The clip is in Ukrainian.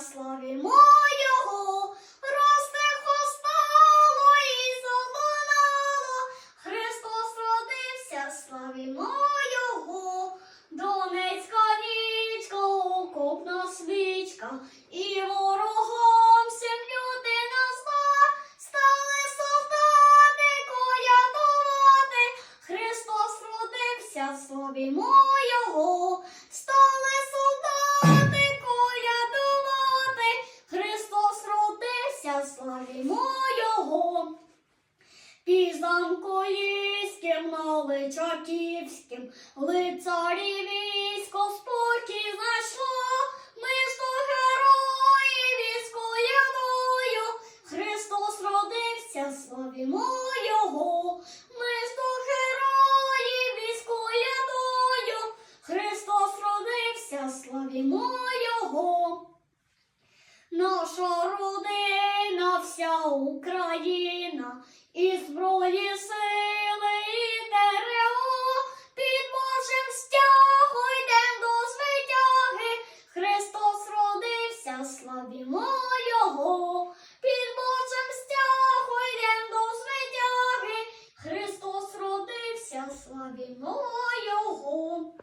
славімо Його, росте хостало і залунало, Христос родився, славімо Його, Донецька річка, окопна свічка, і ворогом всім люди зла, стали солдати колядувати, Христос родився, славімо Його, родився, славімо Його. Під замкоїським, на Личаківським, лицарі військо спокій знайшло, ми ж до героїв військояною, Христос родився, славімо Його, ми ж до героїв військояною, Христос родився, славімо Його. Наша родина, вся Україна і зброї сили і ТРО, під Божим стягу йдем до звитяги. Христос родився, славімо Його, під Божим стягу йдем до звитяги. Христос родився, славімо Його.